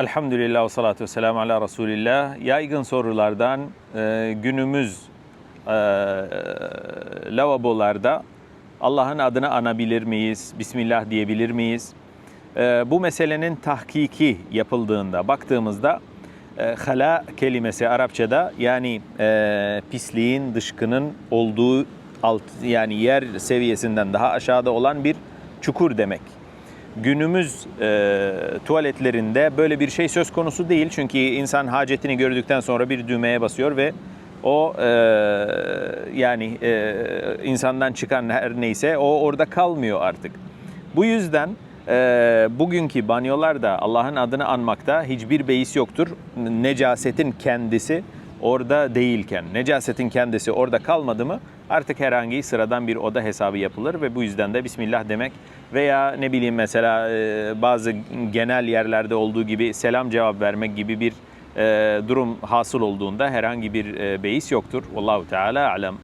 Elhamdülillah ve salatu ve selamu ala Resulillah. Yaygın sorulardan e, günümüz e, lavabolarda Allah'ın adını anabilir miyiz? Bismillah diyebilir miyiz? E, bu meselenin tahkiki yapıldığında baktığımızda e, hala kelimesi Arapçada yani e, pisliğin, dışkının olduğu alt yani yer seviyesinden daha aşağıda olan bir çukur demek günümüz e, tuvaletlerinde böyle bir şey söz konusu değil. Çünkü insan hacetini gördükten sonra bir düğmeye basıyor ve o e, yani e, insandan çıkan her neyse o orada kalmıyor artık. Bu yüzden e, bugünkü banyolarda Allah'ın adını anmakta hiçbir beis yoktur. Necasetin kendisi orada değilken, necasetin kendisi orada kalmadı mı artık herhangi sıradan bir oda hesabı yapılır ve bu yüzden de Bismillah demek veya ne bileyim mesela e, bazı genel yerlerde olduğu gibi selam cevap vermek gibi bir e, durum hasıl olduğunda herhangi bir e, beis yoktur. Allahu Teala alem.